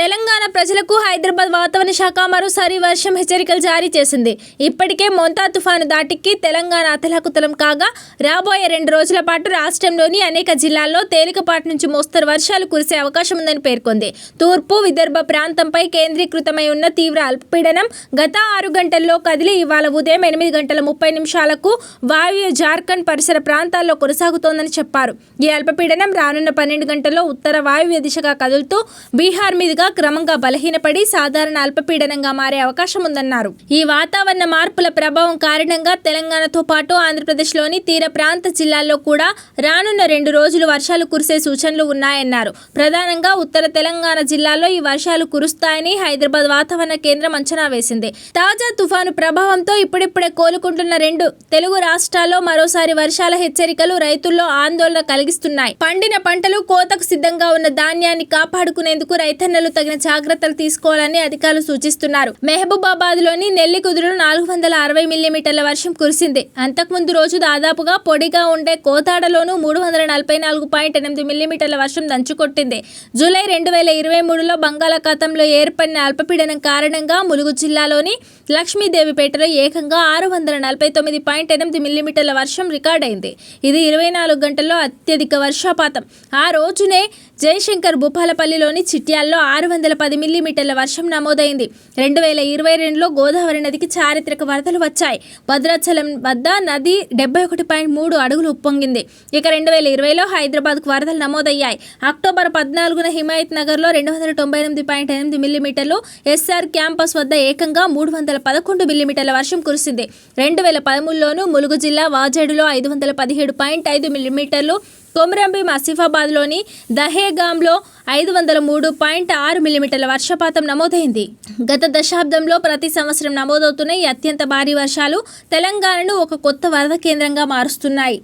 తెలంగాణ ప్రజలకు హైదరాబాద్ వాతావరణ శాఖ మరోసారి వర్షం హెచ్చరికలు జారీ చేసింది. ఇప్పటికే మొంతా తుఫాను దాటికి తెలంగాణ అతలాకుతలం కాగా రాబోయే రెండు రోజుల పాటు రాష్ట్రంలోని అనేక జిల్లాల్లో తేలికపాటి నుంచి మోస్తరు వర్షాలు కురిసే అవకాశం ఉందని పేర్కొంది. తూర్పు విదర్భ ప్రాంతంపై కేంద్రీకృతమై ఉన్న తీవ్ర అల్పపీడనం గత ఆరు గంటల్లో కదిలి ఇవాళ ఉదయం ఎనిమిది గంటల ముప్పై నిమిషాలకు వాయువ్య జార్ఖండ్ పరిసర ప్రాంతాల్లో కొనసాగుతోందని చెప్పారు. ఈ అల్పపీడనం రానున్న పన్నెండు గంటల్లో ఉత్తర వాయువ్య దిశగా కదులుతూ బీహార్ మీదుగా క్రమంగా బలహీనపడి సాధారణ అల్పపీడనంగా మారే అవకాశం ఉందన్నారు. ఈ వాతావరణ మార్పుల ప్రభావం కారణంగా తెలంగాణతో పాటు ఆంధ్రప్రదేశ్లోని తీర ప్రాంత జిల్లాల్లో కూడా రానున్న రెండు రోజులు వర్షాలు కురిసే సూచనలు ఉన్నాయన్నారు. ప్రధానంగా ఉత్తర తెలంగాణ జిల్లాల్లో ఈ వర్షాలు కురుస్తాయని హైదరాబాద్ వాతావరణ కేంద్రం అంచనా వేసింది. తాజా తుఫాను ప్రభావంతో ఇప్పుడిప్పుడే కోలుకుంటున్న రెండు తెలుగు రాష్ట్రాల్లో మరోసారి వర్షాల హెచ్చరికలు రైతుల్లో ఆందోళన కలిగిస్తున్నాయి. పండిన పంటలు కోతకు సిద్ధంగా ఉన్న ధాన్యాన్ని కాపాడుకునేందుకు రైతన్నలు తగిన జాగ్రత్తలు తీసుకోవాలని అధికారులు సూచిస్తున్నారు. మెహబూబాబాద్లోని నెల్లికుదురులో నాలుగు వందల అరవై మిల్లీమీటర్ల వర్షం కురిసింది. అంతకుముందు రోజు దాదాపుగా పొడిగా ఉండే కోతాడలోనూ మూడు వందల నలభై నాలుగు పాయింట్ ఎనిమిది మిల్లీమీటర్ల వర్షం దంచుకొట్టింది. జూలై రెండు వేల ఇరవై మూడులో బంగాళాఖాతంలో ఏర్పడిన అల్పపీడనం కారణంగా ములుగు జిల్లాలోని లక్ష్మీదేవిపేటలో ఏకంగా ఆరు వందల నలభై తొమ్మిది పాయింట్ ఎనిమిది మిల్లీమీటర్ల వర్షం రికార్డైంది. ఇది ఇరవై నాలుగు గంటల్లో అత్యధిక వర్షపాతం. ఆ రోజునే జయశంకర్ భూపాలపల్లిలోని చిట్యాల్లో ఆరు వందల పది మిల్లీమీటర్ల వర్షం నమోదైంది. రెండు వేల ఇరవై రెండులో గోదావరి నదికి చారిత్రక వరదలు వచ్చాయి. భద్రాచలం వద్ద నది డెబ్బై ఒకటి పాయింట్ మూడు అడుగులు ఉప్పొంగింది. ఇక రెండు వేల ఇరవైలో హైదరాబాద్కు వరదలు నమోదయ్యాయి. అక్టోబర్ పద్నాలుగున హిమాయత్ నగర్లో రెండు వందల తొంభై ఎనిమిది పాయింట్ ఎనిమిది మిల్లీమీటర్లు ఎస్ఆర్ క్యాంపస్ వద్ద ఏకంగా మూడు వందల పదకొండు మిల్లీమీటర్ల వర్షం కురిసింది. రెండు వేల పదమూడులోనూ ములుగు జిల్లా వాజేడులో ఐదు వందల పదిహేడు పాయింట్ ఐదు మిల్లీమీటర్లు కొమరంభీం ఆసిఫాబాద్లోని దహేగాంలో ఐదు వందల మూడు పాయింట్ ఆరు మిల్లీమీటర్ల వర్షపాతం నమోదైంది. గత దశాబ్దంలో ప్రతి సంవత్సరం నమోదవుతున్న ఈ అత్యంత భారీ వర్షాలు తెలంగాణను ఒక కొత్త వరద కేంద్రంగా మారుస్తున్నాయి.